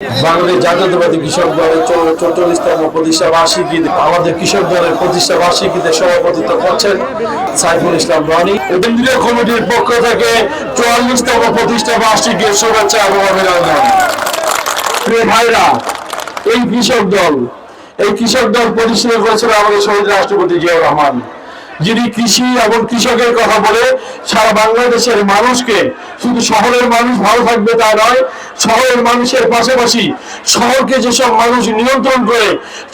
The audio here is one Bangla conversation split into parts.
বাংলাদেশ জাতীয়তাবাদী কৃষক দলের চৌচল্লিশতম প্রতিষ্ঠা বার্ষিকীতে আমাদের কৃষক দলের প্রতিষ্ঠা বার্ষিকীতে সভাপতিত্ব করছেন সাইফুল ইসলাম রনি। কেন্দ্রীয় কমিটির পক্ষ থেকে চুয়াল্লিশতম প্রতিষ্ঠা বার্ষিকীর শুভেচ্ছা এবং অভিনন্দন। ভাইরা, এই কৃষক দল, এই কৃষক দল প্রতিষ্ঠিত করেছিল আমাদের শহীদ রাষ্ট্রপতি জিয়াউর রহমান। যিনি কৃষি এবং কৃষকের কথা বলে সারা বাংলাদেশের মানুষকে শুধু শহরের মানুষ ভালো থাকবে তা নয়, শহরের মানুষের পাশাপাশি শহরকে যেসব মানুষ নিয়ন্ত্রণ করে,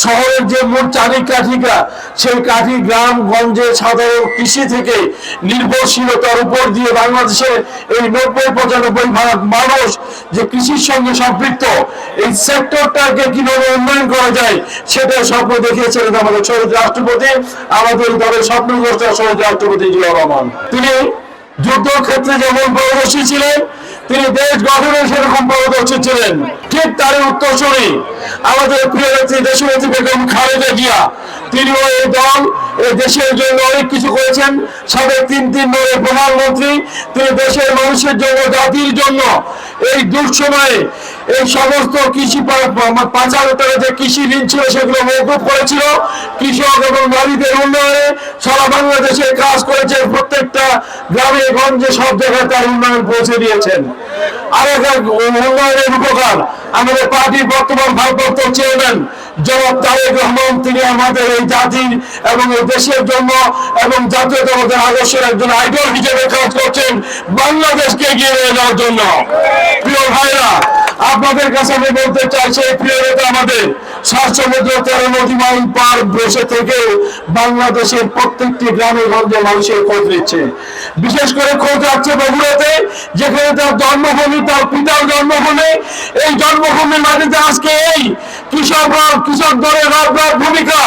শহরের যে মোট চারি কাঠিকা, সেই কাঠি গ্রাম, গঞ্জে সাধারণ কৃষি থেকে নির্ভরশীলতার উপর দিয়ে বাংলাদেশের এই নব্বই, পঁচানব্বই ভাগ মানুষ যে কৃষির সঙ্গে সম্পৃক্ত, এই সেক্টরটাকে কীভাবে উন্নয়ন করা যায় সেটা স্বপ্ন দেখিয়েছিলেন আমাদের শহীদ রাষ্ট্রপতি, আমাদের দলের স্বপ্নগ্রস্ত শহীদ রাষ্ট্রপতি জিয়া রহমান। তিনি যুদ্ধক্ষেত্রে যেমন পারদর্শী ছিলেন, তিনি দেশ গঠনে সেরকম পারদর্শী ছিলেন। ঠিক তার উত্তরসূরি। আমাদের প্রিয় নেত্রী, দেশনেত্রী বেগম খালেদা জিয়া, তিনিও এই দল, এই দেশের জন্য অনেক কিছু করেছেন। সাবেক তিন তিন বারের প্রধানমন্ত্রী, তিনি দেশের মানুষের জন্য, জাতির জন্য এই দুঃসময়ে এই সমস্ত কৃষি পাঁচ হাজার টাকা যে কৃষি ঋণ ছিল, সেগুলো মৌকুব করেছিল। কৃষক এবং নারীদের উন্নয়নে সারা বাংলাদেশে কাজ গ্রামে গঞ্জে সব জায়গায় তার উন্নয়ন পৌঁছে দিয়েছেন। আর উন্নয়নের উপকার আমাদের পার্টির বর্তমান ভারপ্রাপ্ত চেয়ারম্যান জনাব তারেক রহমান, তিনি আমাদের এই জাতির এবং এই দেশের জন্য এবং জাতীয়তাবাদের আদর্শের একজন আইডল হিসেবে কাজ করছেন বাংলাদেশকে এগিয়ে নিয়ে যাওয়ার জন্য। প্রিয় ভাইরা আপনাদের কাছে আমি বলতে চাই, সেই প্রিয় নেতা আমাদের সাত সমুদ্র তেরো নদী মাইল পার বসে থেকে বাংলাদেশের প্রত্যেকটি গ্রামে গঞ্জে মানুষের খোঁজ নিচ্ছে। বিশেষ করে খোঁজ যাচ্ছে বগুড়াতে, যেখানে তার জন্মভূমি, তার পিতার জন্মভূমি। এই জন্মভূমির মাটিতে আজকে এই কৃষক কৃষক দলের রাজনাথ ভূমিকা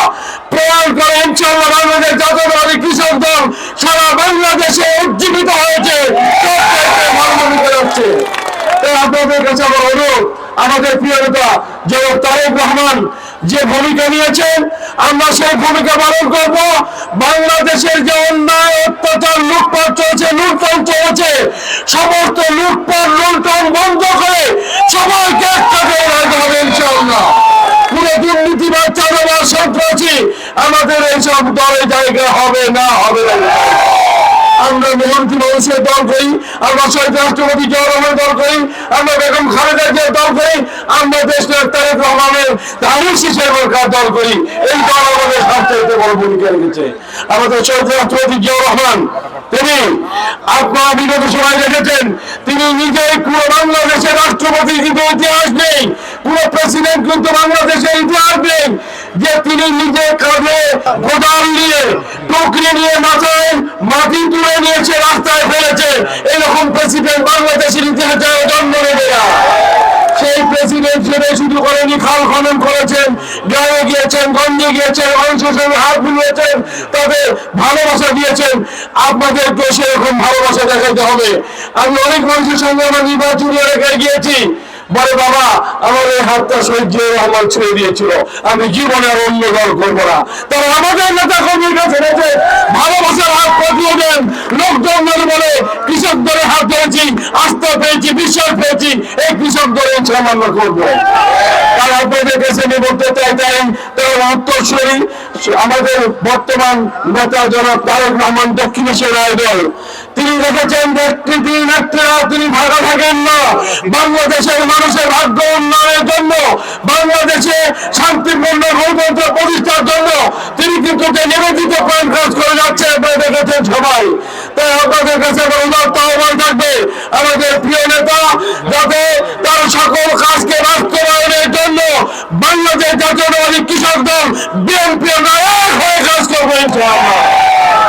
প্রয়াণ করে ইনশাল্লাহ বাংলাদেশ জাতীয়তাবাদী কৃষক দল সারা বাংলাদেশে উজ্জীবিত হয়েছে প্রত্যেককে ভালোভাবে যাচ্ছে তাই আপনাদের কাছে আমার অনুরোধ, আমাদের প্রিয় নেতা জনাব তারেক রহমান যে ভূমিকা নিয়েছেন, আমরা সেই ভূমিকা পালন করব। বাংলাদেশের যে অন্যায়, অত্যাচার, লুটপাট চলছে লুটপাট চলছে, সমস্ত লুটপাট লুটন বন্ধ করে সবাইকে একসাথে হবে ইনশাআল্লাহ। পুরো দুর্নীতিবাদ চাঁদাবাদ সন্ত্রাসী, আমাদের এইসব দলে জায়গা হবে না হবে না। আমরা মোহনটি মানুষের দল করি, আমরা শহীদ রাষ্ট্রপতি রহমানের দল করি, আমরা বেগম খালেদা জিয়ার দল করি, আমরা দেশ তারেক রহমানের দাঁড়িয়ে শিশের দল করি। এই দল আমাদের সবচেয়ে বড় ভূমিকা রেখেছে। আমাদের শহীদ রাষ্ট্রপতি জিয়াউর রহমান, তিনি আপনারা বিগত সময় দেখেছেন, তিনি নিজেই পুরো বাংলাদেশের রাষ্ট্রপতি, কিন্তু ইতিহাস নেই। পুরো প্রেসিডেন্ট কিন্তু বাংলাদেশের ইতিহাস নেই। যে তিনি নিজে কাঁধে কোদাল নিয়ে টুকরি নিয়ে মাথায় মাটি তুলে নিয়েছে, রাস্তায় ফেলেছে। এরকম প্রেসিডেন্ট বাংলাদেশের ইতিহাসে জন্ম নেবে সেই প্রেসিডেন্ট সেটা শুধু করেনি, খাল খনন করেছেন, গ্রামে গিয়েছেন গঞ্জে গিয়েছেন মানুষের হাত মিলিয়েছেন তাদের ভালোবাসা দিয়েছেন। আপনাদেরকে সেরকম ভালোবাসা দেখাতে হবে। আমি অনেক মানুষের সঙ্গে আমার নির্বাচনী এলাকায় গিয়েছি। বলে, বাবা, আমার এই হাতটা জিয়াউর রহমান ছেড়ে দিয়েছিল। আমি জীবনে অন্য দল করব না। তারা আমাদের নেতা কর্মীর কাছে রেখে ভালোবাসার হাত পাঠিয়ে দেন। লোকজন বলে, কৃষক দলে হাত ধরেছি, আস্থা পেয়েছি, বিশ্বাস পেয়েছি, এই কৃষক দলে সামান্য করব তারা আপনাদের কাছে বলতে চাই তার উত্তরসূরি আমাদের বর্তমান নেতা জনাব তারেক রহমান দক্ষিণ এশিয়ার আইডল, তিনি দেখেছেন ব্যক্তি তিনি নেত্রীরা তিনি ভাড়া থাকেন না। বাংলাদেশের মানুষের ভাগ্য উন্নয়নের জন্য, বাংলাদেশে শান্তিপূর্ণ গণতন্ত্র প্রতিষ্ঠার জন্য তিনি কিন্তু যে নিবেদিত প্রাণ কাজ করে যাচ্ছে, আপনারা দেখেছেন সবাই। তাই আপনাদের কাছে আমার আহ্বান থাকবে, আমাদের প্রিয় নেতা, যাতে তার সকল